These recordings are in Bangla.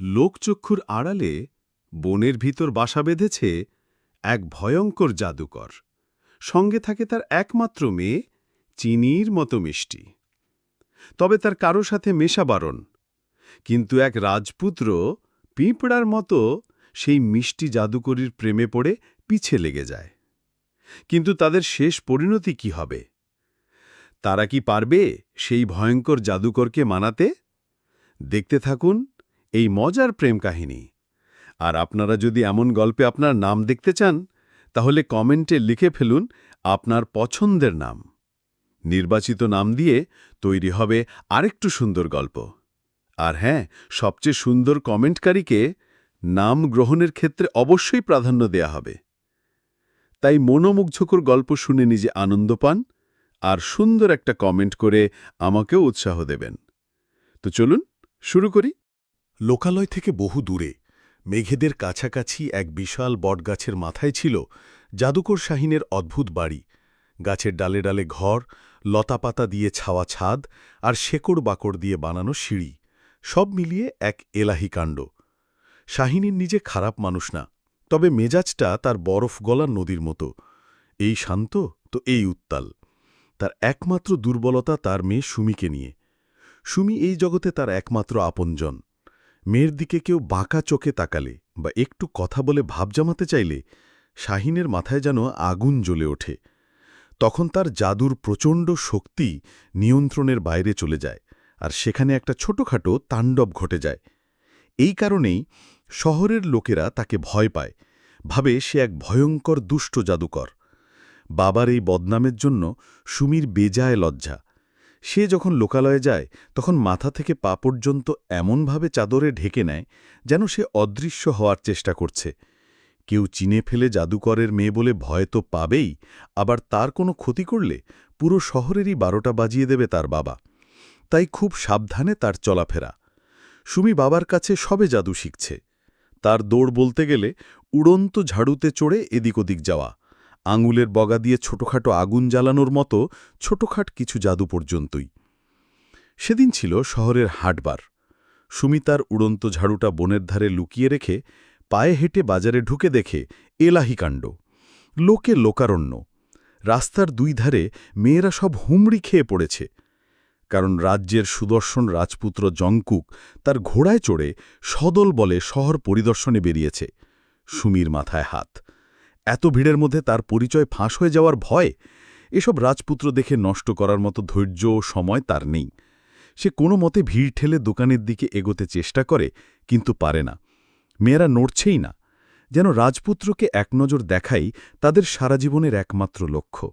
লোকচক্ষুর আড়ালে বনের ভিতর বাসা বেঁধেছে এক ভয়ঙ্কর জাদুকর। সঙ্গে থাকে তার একমাত্র মেয়ে, চিনির মতো মিষ্টি। তবে তার কারও সাথে মেশা বারণ। কিন্তু এক রাজপুত্র পিঁপড়ার মতো সেই মিষ্টি জাদুকরীর প্রেমে পড়ে পিছে লেগে যায়। কিন্তু তাদের শেষ পরিণতি কি হবে? তারা কি পারবে সেই ভয়ঙ্কর জাদুকরকে মানাতে? দেখতে থাকুন এই মজার প্রেম কাহিনী। আর আপনারা যদি এমন গল্পে আপনার নাম দেখতে চান, তাহলে কমেন্টে লিখে ফেলুন আপনার পছন্দের নাম। নির্বাচিত নাম দিয়ে তৈরি হবে আরেকটু সুন্দর গল্প। আর হ্যাঁ সবচেয়ে সুন্দর কমেন্টকারীকে নাম গ্রহণের ক্ষেত্রে অবশ্যই প্রাধান্য দেয়া হবে। তাই মনোমুগ্ধকর গল্প শুনে নিজে আনন্দ পান আর সুন্দর একটা কমেন্ট করে আমাকেও উৎসাহ দেবেন। তো চলুন, শুরু করি। লোকালয় থেকে বহু দূরে, মেঘেদের কাছাকাছি এক বিশাল বটগাছের মাথায় ছিল জাদুকর শাহিনের অদ্ভুত বাড়ি। গাছের ডালে ডালে ঘর, লতাপাতা দিয়ে ছাওয়া ছাদ আর শেকড় বাকড় দিয়ে বানানো সিঁড়ি, সব মিলিয়ে এক এলাহি কাণ্ড। শাহিনীর নিজে খারাপ মানুষ না, তবে মেজাজটা তার বরফ গলা নদীর মতো। এই শান্ত তো এই উত্তাল। তার একমাত্র দুর্বলতা তার মেয়ে সুমিকে নিয়ে। সুমি এই জগতে তার একমাত্র আপনজন। মেয়ের দিকে কেউ বাঁকা চোখে তাকালে বা একটু কথা বলে ভাব জমাতে চাইলে শাহিনের মাথায় যেন আগুন জ্বলে ওঠে। তখন তার জাদুর প্রচণ্ড শক্তি নিয়ন্ত্রণের বাইরে চলে যায় আর সেখানে একটা ছোটখাটো তাণ্ডব ঘটে যায়। এই কারণেই শহরের লোকেরা তাকে ভয় পায়, ভাবে সে এক ভয়ঙ্কর দুষ্ট জাদুকর। বাবার এই বদনামের জন্য সুমির বেজায় লজ্জা। সে যখন লোকালয়ে যায়, তখন মাথা থেকে পা পর্যন্ত এমনভাবে চাদরে ঢেকে নেয় যেন সে অদৃশ্য হওয়ার চেষ্টা করছে। কেউ চিনে ফেলে জাদুকরের মেয়ে বলে ভয় তো পাবেই, আবার তার কোনো ক্ষতি করলে পুরো শহরেরই বারোটা বাজিয়ে দেবে তার বাবা। তাই খুব সাবধানে তার চলাফেরা। সুমি বাবার কাছে সবে জাদু শিখছে। তার দৌড় বলতে গেলে উড়ন্ত ঝাড়ুতে চড়ে এদিক ওদিক যাওয়া। আঙুলের বগা দিয়ে ছোটখাটো আগুন জ্বালানোর মতো ছোটখাট কিছু জাদু পর্যন্তই। সেদিন ছিল শহরের হাটবার। সুমিতার উড়ন্ত ঝাড়ুটা বনের ধারে লুকিয়ে রেখে পায়ে হেঁটে বাজারে ঢুকে দেখে এলাহি কাণ্ড। লোকে লোকারণ্য। রাস্তার দুই ধারে মেয়েরা সব হুমড়ি খেয়ে পড়েছে। কারণ রাজ্যের সুদর্শন রাজপুত্র জঙ্কুক তার ঘোড়ায় চড়ে সদল বলে শহর পরিদর্শনে বেরিয়েছে। সুমির মাথায় হাত। এত ভিড়ের মধ্যে তার পরিচয় ফাঁস হয়ে যাওয়ার ভয়, এসব রাজপুত্র দেখে নষ্ট করার মতো ধৈর্য ও সময় তার নেই। সে কোনো মতে ভিড় ঠেলে দোকানের দিকে এগোতে চেষ্টা করে, কিন্তু পারে না। মেয়েরা নড়ছেই না। যেন রাজপুত্রকে এক নজর দেখাই তাদের সারা জীবনের একমাত্র লক্ষ্য।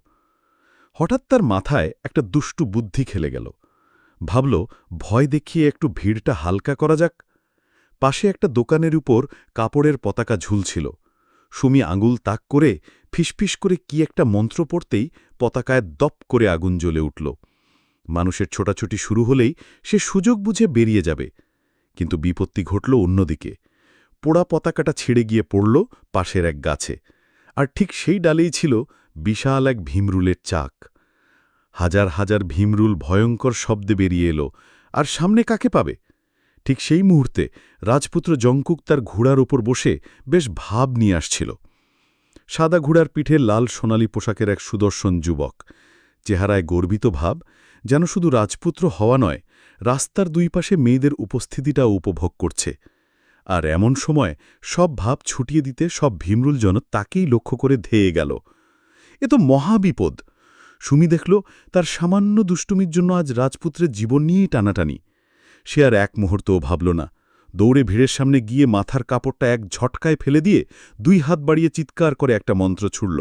হঠাৎ তার মাথায় একটা দুষ্টু বুদ্ধি খেলে গেল। ভাবল, ভয় দেখিয়ে একটু ভিড়টা হালকা করা যাক। পাশে একটা দোকানের উপর কাপড়ের পতাকা ঝুলছিল। সুমি আঙুল তাক করে ফিসফিস করে কি একটা মন্ত্র পড়তেই পতাকায় দপ করে আগুন জ্বলে উঠল। মানুষের ছোটাছুটি শুরু হলেই সে সুযোগ বুঝে বেরিয়ে যাবে। কিন্তু বিপত্তি ঘটল অন্যদিকে। পোড়া পতাকাটা ছেড়ে গিয়ে পড়ল পাশের এক গাছে। আর ঠিক সেই ডালেই ছিল বিশাল এক ভীমরুলের চাক। হাজার হাজার ভীমরুল ভয়ঙ্কর শব্দে বেরিয়ে এলো। আর সামনে কাকে পাবে? ঠিক সেই মুহূর্তে রাজপুত্র জঙ্কুক তার ঘোড়ার ওপর বসে বেশ ভাব নিয়ে আসছিল। সাদা ঘোড়ার পিঠে লাল সোনালি পোশাকের এক সুদর্শন যুবক। চেহারায় গর্বিত ভাব, যেন শুধু রাজপুত্র হওয়া নয়, রাস্তার দুই পাশে মেয়েদের উপস্থিতিটাও উপভোগ করছে। আর এমন সময় সব ভাব ছুটিয়ে দিতে সব ভীমরুল জন তাকেই লক্ষ্য করে ধেয়ে গেল। এ তো মহাবিপদ। সুমি দেখল তার সামান্য দুষ্টুমির জন্য আজ রাজপুত্রের জীবন নিয়েই টানাটানি। সে আর এক মুহূর্তও ভাবল না। দৌড়ে ভিড়ের সামনে গিয়ে মাথার কাপড়টা এক ঝটকায় ফেলে দিয়ে দুই হাত বাড়িয়ে চিৎকার করে একটা মন্ত্র ছুড়ল।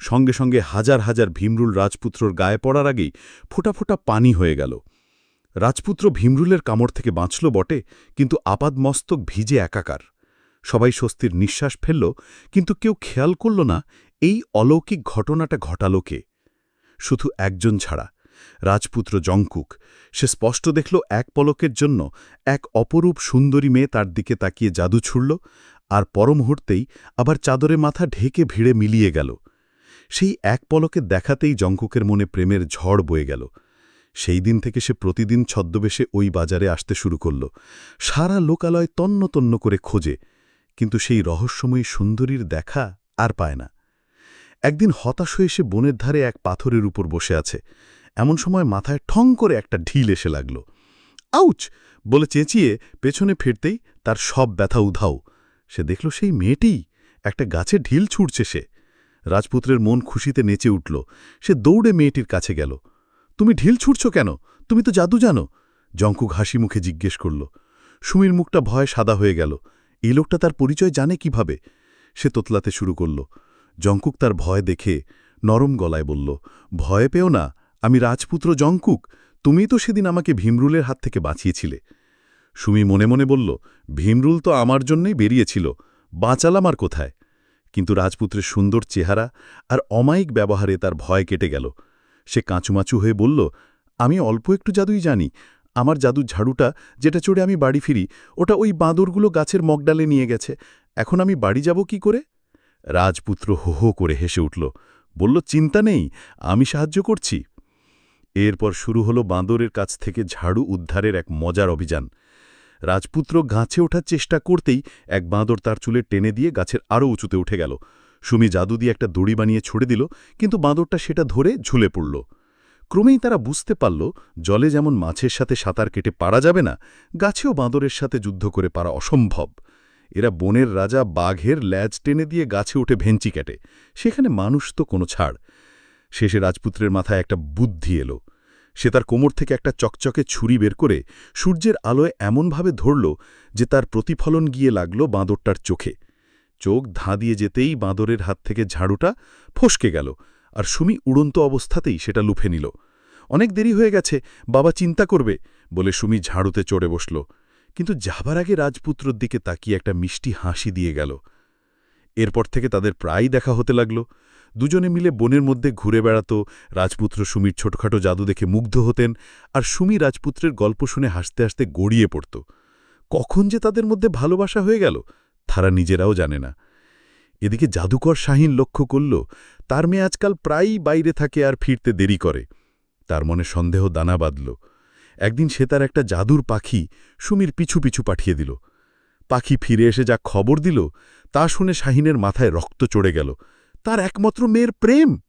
সঙ্গে সঙ্গে হাজার হাজার ভীমরুল রাজপুত্রর গায়ে পড়ার আগেই ফোটা ফোটা পানি হয়ে গেল। রাজপুত্র ভীমরুলের কামড় থেকে বাঁচল বটে, কিন্তু আপাদমস্তক ভিজে একাকার। সবাই স্বস্তির নিঃশ্বাস ফেলল, কিন্তু কেউ খেয়াল করল না এই অলৌকিক ঘটনাটা ঘটাল কে। শুধু একজন ছাড়া রাজপুত্র জঙ্কুক সে স্পষ্ট দেখল এক পলকের জন্য এক অপরূপ সুন্দরী মেয়ে তার দিকে তাকিয়ে জাদু ছুড়ল, আর পরমুহূর্তেই আবার চাদরে মাথা ঢেকে ভিড়ে মিলিয়ে গেল। সেই এক পলকে দেখাতেই জঙ্কুকের মনে প্রেমের ঝড় বয়ে গেল। সেই দিন থেকে সে প্রতিদিন ছদ্মবেশে ওই বাজারে আসতে শুরু করল। সারা লোকালয় তন্ন তন্ন করে খোঁজে, কিন্তু সেই রহস্যময়ী সুন্দরীর দেখা আর পায় না। একদিন হতাশ হয়ে সে বনের ধারে এক পাথরের উপর বসে আছে। এমন সময় মাথায় ঠং করে একটা ঢিল এসে লাগল। আউচ! বলে চেঁচিয়ে পেছনে ফিরতেই তার সব ব্যথা উধাও। সে দেখল সেই মেয়েটিই, একটা গাছে ঢিল ছুটছে সে। রাজপুত্রের মন খুশিতে নেচে উঠল। সে দৌড়ে মেয়েটির কাছে গেল। তুমি ঢিল ছুটছ কেন? তুমি তো জাদু জানো? জঙ্কুক হাসি মুখে জিজ্ঞেস করল। সুমির মুখটা ভয়ে সাদা হয়ে গেল। এই লোকটা তার পরিচয় জানে কীভাবে? সে তোতলাতে শুরু করল। জঙ্কুক তার ভয় দেখে নরম গলায় বলল, ভয় পেও না আমি রাজপুত্র জঙ্কুক তুমি তো সেদিন আমাকে ভীমরুলের হাত থেকে বাঁচিয়েছিলে। সুমি মনে মনে বলল, ভীমরুল তো আমার জন্যই বেরিয়েছিল, বাঁচালাম আর কোথায়? কিন্তু রাজপুত্রের সুন্দর চেহারা আর অমায়িক ব্যবহারে তার ভয় কেটে গেল। সে কাঁচুমাচু হয়ে বলল, আমি অল্প একটু জাদুই জানি। আমার জাদুর ঝাড়ুটা যেটা চড়ে আমি বাড়ি ফিরি, ওটা ওই বাঁদরগুলো গাছের মগডালে নিয়ে গেছে। এখন আমি বাড়ি যাব কি করে? রাজপুত্র হো হো করে হেসে উঠল, বলল, চিন্তা নেই, আমি সাহায্য করছি। এরপর শুরু হলো বাঁদরের কাছ থেকে ঝাড়ু উদ্ধারের এক মজার অভিযান। রাজপুত্র গাছে ওঠার চেষ্টা করতেই এক বাঁদর তার চুলে টেনে দিয়ে গাছের আরও উঁচুতে উঠে গেল। সুমি জাদু দিয়ে একটা দড়ি বানিয়ে ছুড়ে দিল, কিন্তু বাঁদরটা সেটা ধরে ঝুলে পড়ল। ক্রমেই তারা বুঝতে পারল, জলে যেমন মাছের সাথে সাঁতার কেটে পারা যাবে না, গাছেও বাঁদরের সাথে যুদ্ধ করে পারা অসম্ভব। এরা বনের রাজা বাঘের ল্যাজ টেনে দিয়ে গাছে উঠে ভেঞ্চি কাটে, সেখানে মানুষ তো কোনো ছাড়। শেষে রাজপুত্রের মাথায় একটা বুদ্ধি এলো। সে তার কোমর থেকে একটা চকচকে ছুরি বের করে সূর্যের আলোয় এমনভাবে ধরল যে তার প্রতিফলন গিয়ে লাগল বাঁদরটার চোখে। চোখ ধাঁ দিয়ে যেতেই বাঁদরের হাত থেকে ঝাড়ুটা ফসকে গেল আর সুমি উড়ন্ত অবস্থাতেই সেটা লুফে নিল। অনেক দেরি হয়ে গেছে, বাবা চিন্তা করবে বলে সুমি ঝাড়ুতে চড়ে বসল। কিন্তু যাবার আগে রাজপুত্রর দিকে তাকিয়ে একটা মিষ্টি হাসি দিয়ে গেল। এরপর থেকে তাদের প্রায়ই দেখা হতে লাগল। দুজনে মিলে বনের মধ্যে ঘুরে বেড়াত, রাজপুত্র সুমির ছোটখাটো জাদু দেখে মুগ্ধ হতেন আর সুমি রাজপুত্রের গল্প শুনে হাসতে হাসতে গড়িয়ে পড়ত। কখন যে তাদের মধ্যে ভালোবাসা হয়ে গেল, তারা নিজেরাও জানে না। এদিকে জাদুকর শাহিন লক্ষ্য করল, তার মেয়ে আজকাল প্রায়ই বাইরে থাকে আর ফিরতে দেরি করে। তার মনে সন্দেহ দানা বাঁধল। একদিন সে তার একটা জাদুর পাখি সুমির পিছু পিছু পাঠিয়ে দিল। পাখি ফিরে এসে যা খবর দিল, তা শুনে শাহিনের মাথায় রক্ত চড়ে গেল। তার একমাত্র মেয়ের প্রেম।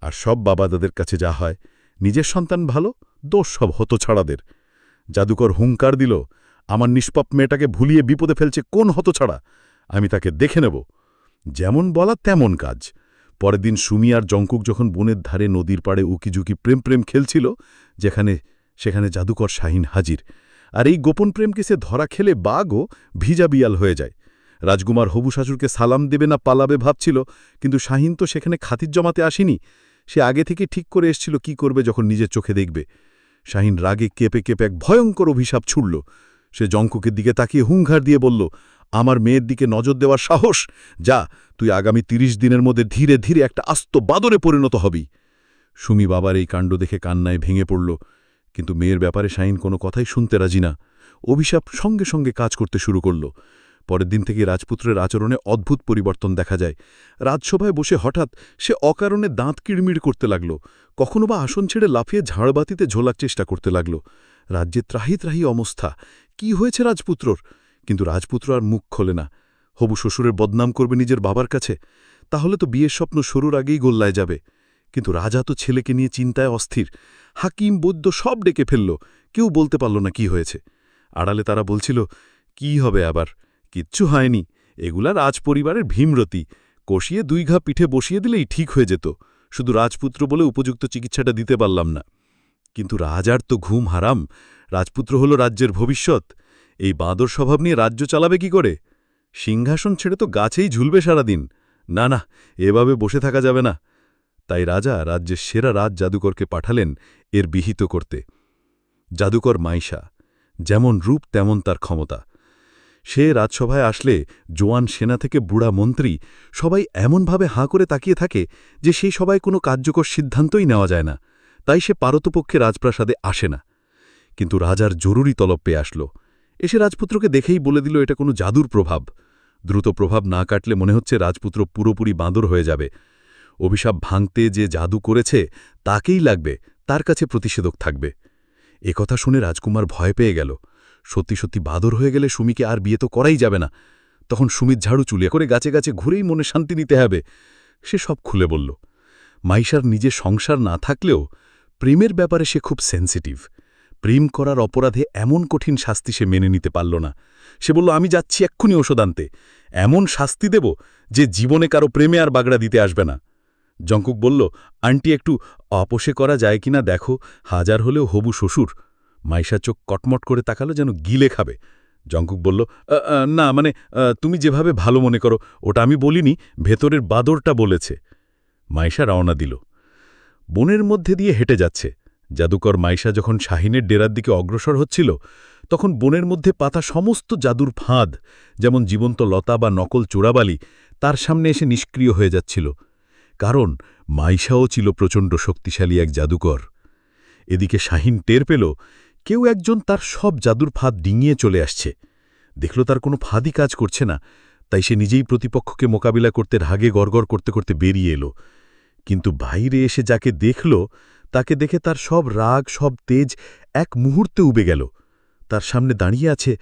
আর সব বাবাদাদের কাছে যা হয়, নিজের সন্তান ভালো, দোষ সব হতছাড়াদের জাদুকর হুঙ্কার দিল, আমার নিষ্পাপ মেয়েটাকে ভুলিয়ে বিপদে ফেলছে কোন হতছাড়া আমি তাকে দেখে নেব। যেমন বলা তেমন কাজ। পরের দিন সুমি আর জঙ্কুক যখন বনের ধারে নদীর পাড়ে উকিঝুঁকি প্রেম প্রেম খেলছিল, যেখানে, সেখানে জাদুকর শাহিন হাজির। আর এই গোপন প্রেমকে সে ধরা খেলে বাঘও ভিজা বিয়াল হয়ে যায়। রাজকুমার হবু শাশুড়কে সালাম দেবে না পালাবে ভাবছিল, কিন্তু শাহিন তো সেখানে খাতির জমাতে আসেনি। সে আগে থেকে ঠিক করে এসছিল কি করবে যখন নিজের চোখে দেখবে। শাহিন রাগে কেঁপে কেঁপে এক ভয়ঙ্কর অভিশাপ ছুড়ল। সে জঙ্কুকের দিকে তাকিয়ে হুঙ্ঘার দিয়ে বলল, আমার মেয়ের দিকে নজর দেওয়ার সাহস? যা, তুই আগামী তিরিশ দিনের মধ্যে ধীরে ধীরে একটা আস্ত বাদরে পরিণত হবি। সুমি বাবার এই কাণ্ড দেখে কান্নায় ভেঙে পড়ল, কিন্তু মেয়ের ব্যাপারে শাহিন কোনো কথাই শুনতে রাজি না। অভিশাপ সঙ্গে সঙ্গে কাজ করতে শুরু করল। পরের দিন থেকে রাজপুত্রের আচরণে অদ্ভুত পরিবর্তন দেখা যায়। রাজসভায় বসে হঠাৎ সে অকারণে দাঁত কিড়মিড় করতে লাগল। কখনো বা আসন ছেড়ে লাফিয়ে ঝাড়বাতিতে ঝোলার চেষ্টা করতে লাগল। রাজ্যে ত্রাহি ত্রাহি অবস্থা। কি হয়েছে রাজপুত্রর? কিন্তু রাজপুত্র আর মুখ খোলে না। হবু শ্বশুরের বদনাম করবে নিজের বাবার কাছে? তাহলে তো বিয়ের স্বপ্ন শুরুর আগেই গোল্লায় যাবে। কিন্তু রাজা তো ছেলেকে নিয়ে চিন্তায় অস্থির। হাকিম, বৈদ্য সব ডেকে ফেলল। কেউ বলতে পারল না কি হয়েছে। আড়ালে তারা বলছিল, কি হবে আবার? কিচ্ছু হয়নি। এগুলা রাজ পরিবারের ভীমরতি। কষিয়ে দুই ঘা পিঠে বসিয়ে দিলেই ঠিক হয়ে যেত। শুধু রাজপুত্র বলে উপযুক্ত চিকিৎসাটা দিতে পারলাম না। কিন্তু রাজার তো ঘুম হারাম। রাজপুত্র হল রাজ্যের ভবিষ্যৎ। এই বাঁদর স্বভাব নিয়ে রাজ্য চালাবে কি করে? সিংহাসন ছেড়ে তো গাছেই ঝুলবে সারাদিন। না না, এভাবে বসে থাকা যাবে না। তাই রাজা রাজ্যের সেরা রাজ জাদুকরকে পাঠালেন এর বিহিত করতে। জাদুকর মাইশা, যেমন রূপ তেমন তার ক্ষমতা। সে রাজসভায় আসলে জোয়ান সেনা থেকে বুড়া মন্ত্রী সবাই এমনভাবে হাঁ করে তাকিয়ে থাকে যে সেই সবাই কোনো কার্যকর সিদ্ধান্তই নেওয়া যায় না, তাই সে পারতপক্ষে রাজপ্রাসাদে আসে না। কিন্তু রাজার জরুরি তলব পেয়ে আসল। এসে রাজপুত্রকে দেখেই বলে দিল, এটা কোনো জাদুর প্রভাব। দ্রুত প্রভাব না কাটলে মনে হচ্ছে রাজপুত্র পুরোপুরি বাঁদর হয়ে যাবে। অভিশাপ ভাঙতে যে জাদু করেছে, তাকেই লাগবে, তার কাছে প্রতিষেধক থাকবে। একথা শুনে রাজকুমার ভয় পেয়ে গেল। সত্যি সত্যি বাদর হয়ে গেলে সুমিকে আর বিয়ে তো করাই যাবে না। তখন সুমিত ঝাড়ু চুলিয়ে করে গাছে গাছে ঘুরেই মনে শান্তি নিতে হবে। সে সব খুলে বলল, মাইশার নিজের সংসার না থাকলেও প্রেমের ব্যাপারে সে খুব সেন্সিটিভ প্রেম করার অপরাধে এমন কঠিন শাস্তি সে মেনে নিতে পারল না। সে বলল, আমি যাচ্ছি এক্ষুনি ওষুধ আনতে। এমন শাস্তি দেব যে জীবনে কারও প্রেমে আর বাগড়া দিতে আসবে না। জঙ্কুক বলল, আন্টি, একটু অপসে করা যায় কিনা দেখো। হাজার হলেও হবু শ্বশুর। মাইশা চোখ কটমট করে তাকালো যেন গিলে খাবে। জঙ্কুক বলল "আ, আ, না মানে তুমি যেভাবে ভালো মনে করো ওটা আমি বলিনি ভেতরের বাদরটা বলেছে। মাইশা রওনা দিল। বনের মধ্যে দিয়ে হেঁটে যাচ্ছে। জাদুকর মাইশা যখন শাহিনের ডেরার দিকে অগ্রসর হচ্ছিল তখন বনের মধ্যে পাতা সমস্ত জাদুর ফাঁদ যেমন জীবন্ত লতা বা নকল চোরাবালি তার সামনে এসে নিষ্ক্রিয় হয়ে যাচ্ছিল। কারণ মাইশাও ছিল প্রচণ্ড শক্তিশালী এক জাদুকর। এদিকে শাহিন টের পেল কেউ একজন তার সব জাদুর ফাঁদ ডিঙিয়ে চলে আসছে। দেখল তার কোনো ফাঁদই কাজ করছে না, তাই সে নিজেই প্রতিপক্ষকে মোকাবিলা করতে রাগে গড়গড় করতে করতে বেরিয়ে এলো। কিন্তু বাইরে এসে যাকে দেখল, তাকে দেখে তার সব রাগ, সব তেজ এক মুহূর্তে উবে গেল। তার সামনে দাঁড়িয়ে আছে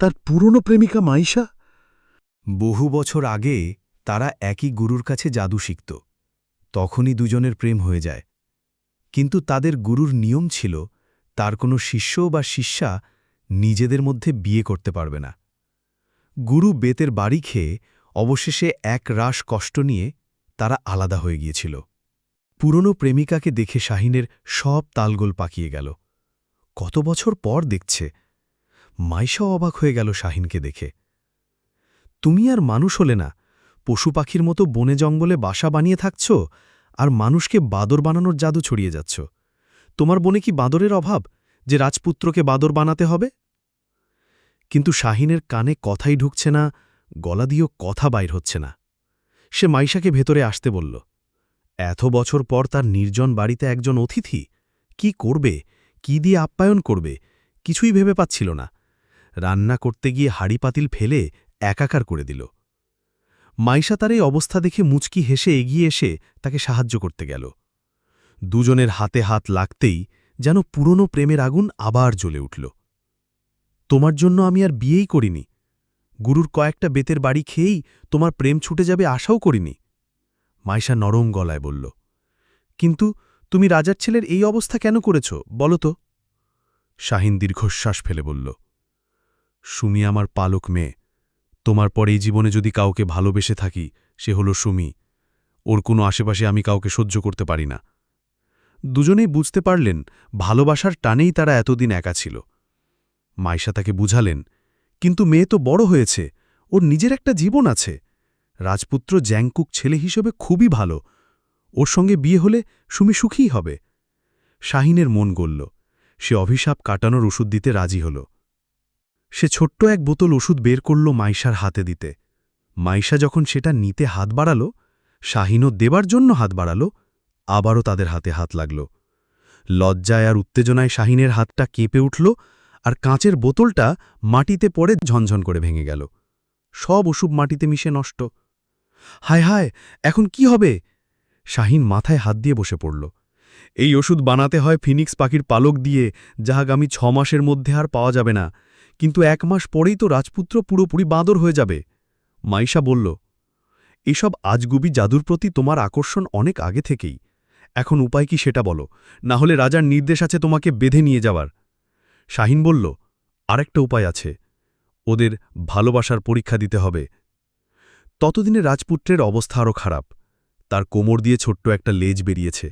তার পুরনো প্রেমিকা মাইশা। বহু বছর আগে তারা একই গুরুর কাছে জাদু শিখত। তখনই দুজনের প্রেম হয়ে যায়। কিন্তু তাদের গুরুর নিয়ম ছিল তার কোনো শিষ্য বা শিষ্যা নিজেদের মধ্যে বিয়ে করতে পারবে না। গুরু বেতের বাড়ি খেয়ে অবশেষে এক রাস কষ্ট নিয়ে তারা আলাদা হয়ে গিয়েছিল। পুরনো প্রেমিকাকে দেখে শাহিনের সব তালগোল পাকিয়ে গেল। কত বছর পর দেখছে। মাইশাও অবাক হয়ে গেল শাহিনকে দেখে। তুমি আর মানুষ হলে না, পশু পাখির মতো বনে জঙ্গলে বাসা বানিয়ে থাকছ, আর মানুষকে বাদর বানানোর জাদু ছড়িয়ে যাচ্ছ। তোমার বনে কি বাঁদরের অভাব, যে রাজপুত্রকে বাদর বানাতে হবে? কিন্তু শাহিনের কানে কথাই ঢুকছে না, গলা দিয়েও কথা বাইর হচ্ছে না। সে মাইশাকে ভেতরে আসতে বলল, এত বছর পর তার নির্জন বাড়িতে একজন অতিথি? কি করবে? কি দিয়ে আপ্যায়ন করবে? কিছুই ভেবে পাচ্ছিল না। রান্না করতে গিয়ে হাড়ি পাতিল ফেলে একাকার করে দিল। মাইশা তার এই অবস্থা দেখে মুচকি হেসে এগিয়ে এসে তাকে সাহায্য করতে গেল। দুজনের হাতে হাত লাগতেই যেন পুরনো প্রেমের আগুন আবার জ্বলে উঠল। তোমার জন্য আমি আর বিয়েই করিনি। গুরুর কয়েকটা বেতের বাড়ি খেয়েই তোমার প্রেম ছুটে যাবে আশাও করিনি। মাইশা নরম গলায় বলল, কিন্তু তুমি রাজার ছেলের এই অবস্থা কেন করেছ, বলো তো? শাহিন দীর্ঘশ্বাস ফেলে বলল, সুমি আমার পালক মেয়ে। তোমার পর এই জীবনে যদি কাউকে ভালোবেসে থাকি, সে হলো সুমি। ওর কোনো আশেপাশে আমি কাউকে সহ্য করতে পারি না। দুজনেই বুঝতে পারলেন, ভালোবাসার টানেই তারা এতদিন একা ছিল। মাইশা তাকে বুঝালেন, কিন্তু মেয়ে তো বড় হয়েছে, ওর নিজের একটা জীবন আছে। রাজপুত্র জ্যাংকুক ছেলে হিসেবে খুবই ভালো, ওর সঙ্গে বিয়ে হলে সুমি সুখীই হবে। শাহিনের মন গলল সে অভিশাপ কাটানোর ওষুধ দিতে রাজি হল। সে ছোট্ট এক বোতল ওষুধ বের করল মাইশার হাতে দিতে। মাইশা যখন সেটা নিতে হাত বাড়াল, শাহিনও দেবার জন্য হাত বাড়াল আবারও তাদের হাতে হাত লাগল। লজ্জায় আর উত্তেজনায় শাহিনের হাতটা কেঁপে উঠল আর কাঁচের বোতলটা মাটিতে পড়ে ঝনঝন করে ভেঙে গেল। সব ওষুধ মাটিতে মিশে নষ্ট। হায় হায়, এখন কি হবে? শাহিন মাথায় হাত দিয়ে বসে পড়ল। এই ওষুধ বানাতে হয় ফিনিক্স পাখির পালক দিয়ে, যা আগামী ছ মাসের মধ্যে আর পাওয়া যাবে না। কিন্তু এক মাস পরেই তো রাজপুত্র পুরোপুরি বাঁদর হয়ে যাবে। মাইশা বলল, এসব আজগুবি জাদুর প্রতি তোমার আকর্ষণ অনেক আগে থেকেই। এখন উপায় কি সেটা বলো, না হলে রাজার নির্দেশ আছে তোমাকে বেঁধে নিয়ে যাওয়ার। শাহিন বলল, আরেকটা উপায় আছে, ওদের ভালোবাসার পরীক্ষা দিতে হবে। ততদিনে রাজপুত্রের অবস্থা আরও খারাপ, তার কোমর দিয়ে ছোট্ট একটা লেজ বেরিয়েছে,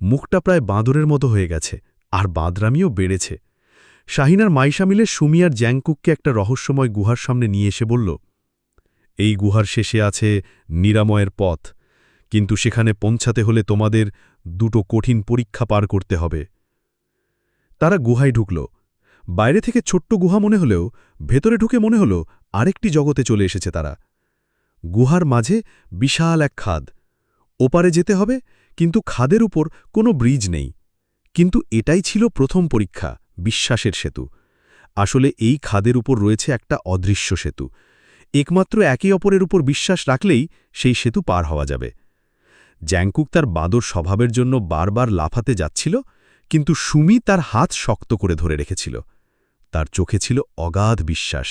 মুখটা প্রায় বাঁদরের মতো হয়ে গেছে, আর বাঁদরামিও বেড়েছে। শাহিনার মাইশা মিলে সুমিয়ার জ্যাংকুককে একটা রহস্যময় গুহার সামনে নিয়ে এসে বলল, এই গুহার শেষে আছে নিরাময়ের পথ কিন্তু সেখানে পৌঁছাতে হলে তোমাদের দুটো কঠিন পরীক্ষা পার করতে হবে। তারা গুহায় ঢুকল। বাইরে থেকে ছোট্ট গুহা মনে হলেও, ভেতরে ঢুকে মনে হল আরেকটি জগতে চলে এসেছে তারা। গুহার মাঝে বিশাল এক খাদ। ওপারে যেতে হবে, কিন্তু খাদের উপর কোনো ব্রিজ নেই। কিন্তু এটাই ছিল প্রথম পরীক্ষা, বিশ্বাসের সেতু। আসলে এই খাদের উপর রয়েছে একটা অদৃশ্য সেতু। একমাত্র একে অপরের উপর বিশ্বাস রাখলেই সেই সেতু পার হওয়া যাবে। জ্যাংকুক তার বাদর স্বভাবের জন্য বারবার লাফাতে যাচ্ছিল, কিন্তু সুমি তার হাত শক্ত করে ধরে রেখেছিল। তার চোখে ছিল অগাধ বিশ্বাস।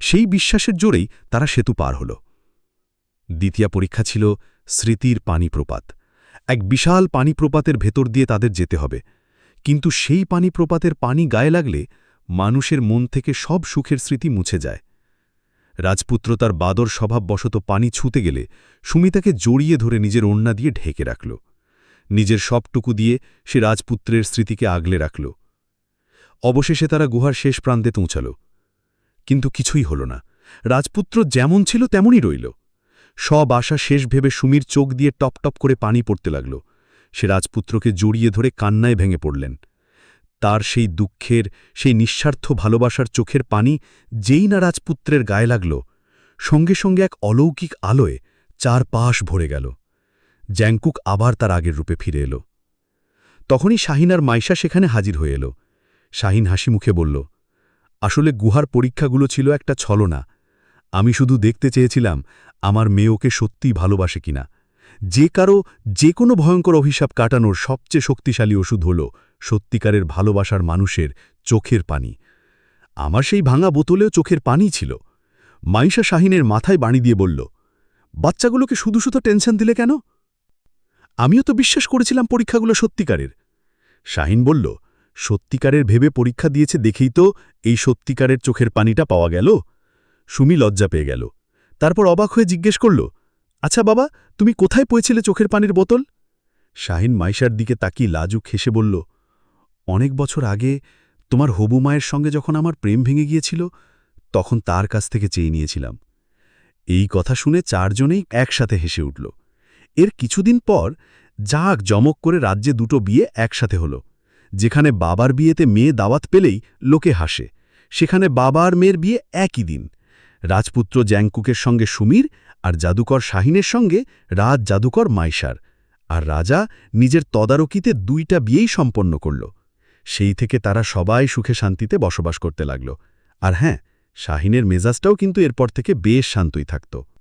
সেই বিশ্বাসের জোরেই তারা সেতু পার হল। দ্বিতীয় পরীক্ষা ছিল স্মৃতির পানিপ্রপাত। এক বিশাল পানিপ্রপাতের ভেতর দিয়ে তাদের যেতে হবে। কিন্তু সেই পানিপ্রপাতের পানি গায়ে লাগলে মানুষের মন থেকে সব সুখের স্মৃতি মুছে যায়। রাজপুত্র তার বাদর স্বভাববশত পানি ছুঁতে গেলে সুমিতাকে জড়িয়ে ধরে নিজের ওড়না দিয়ে ঢেকে রাখল। নিজের সবটুকু দিয়ে সে রাজপুত্রের স্মৃতিকে আগলে রাখল। অবশেষে তারা গুহার শেষ প্রান্তে পৌঁছাল। কিন্তু কিছুই হল না। রাজপুত্র যেমন ছিল তেমনই রইল। সব আশা শেষ ভেবে সুমির চোখ দিয়ে টপ টপ করে পানি পড়তে লাগল। সে রাজপুত্রকে জড়িয়ে ধরে কান্নায় ভেঙে পড়লেন। তার সেই দুঃখের, সেই নিঃস্বার্থ ভালোবাসার চোখের পানি যেই না রাজপুত্রের গায়ে লাগল, সঙ্গে সঙ্গে এক অলৌকিক আলোয় চার পাশ ভরে গেল। জ্যাংকুক আবার তার আগের রূপে ফিরে এলো। তখনই শাহিন আর মাইশা সেখানে হাজির হয়ে এলো। শাহিন হাসি মুখে বলল, আসলে গুহার পরীক্ষাগুলো ছিল একটা ছলনা। আমি শুধু দেখতে চেয়েছিলাম আমার মেয়ে ওকে সত্যিই ভালোবাসে কিনা। যে কারও যে কোনো ভয়ঙ্কর অভিশাপ কাটানোর সবচেয়ে শক্তিশালী ওষুধ হল সত্যিকারের ভালোবাসার মানুষের চোখের পানি। আমার সেই ভাঙা বোতলেও চোখের পানি ছিল। মাইশা শাহিনের মাথায় বাণী দিয়ে বলল, বাচ্চাগুলোকে শুধু শুধু টেনশন দিলে কেন? আমিও তো বিশ্বাস করেছিলাম পরীক্ষাগুলো সত্যিকারের। শাহিন বলল, সত্যিকারের ভেবে পরীক্ষা দিয়েছে দেখেই তো এই সত্যিকারের চোখের পানিটা পাওয়া গেল। সুমি লজ্জা পেয়ে গেল। তারপর অবাক হয়ে জিজ্ঞেস করল আচ্ছা বাবা, তুমি কোথায় পেয়েছিলে চোখের পানির বোতল? শাহিন মাইশার দিকে তাকিয়ে লাজুক হেসে বলল অনেক বছর আগে তোমার হবু মায়ের সঙ্গে যখন আমার প্রেম ভেঙে গিয়েছিল, তখন তার কাছ থেকে চেয়ে নিয়েছিলাম। এই কথা শুনে চারজনেই একসাথে হেসে উঠল। এর কিছুদিন পর যাক জমক করে রাজ্যে দুটো বিয়ে একসাথে হল, যেখানে বাবার বিয়েতে মেয়ে দাওয়াত পেলেই লোকে হাসে। সেখানে বাবা আর মেয়ের বিয়ে একই দিন। রাজপুত্র জ্যাংকুকের সঙ্গে সুমির আর জাদুকর শাহিনের সঙ্গে রাজ জাদুকর মাইশার। আর রাজা নিজের তদারকিতে দুইটা বিয়েই সম্পন্ন করল। সেই থেকে তারা সবাই সুখে শান্তিতে বসবাস করতে লাগল। আর হ্যাঁ শাহিনের মেজাজটাও কিন্তু এরপর থেকে বেশ শান্তই থাকত।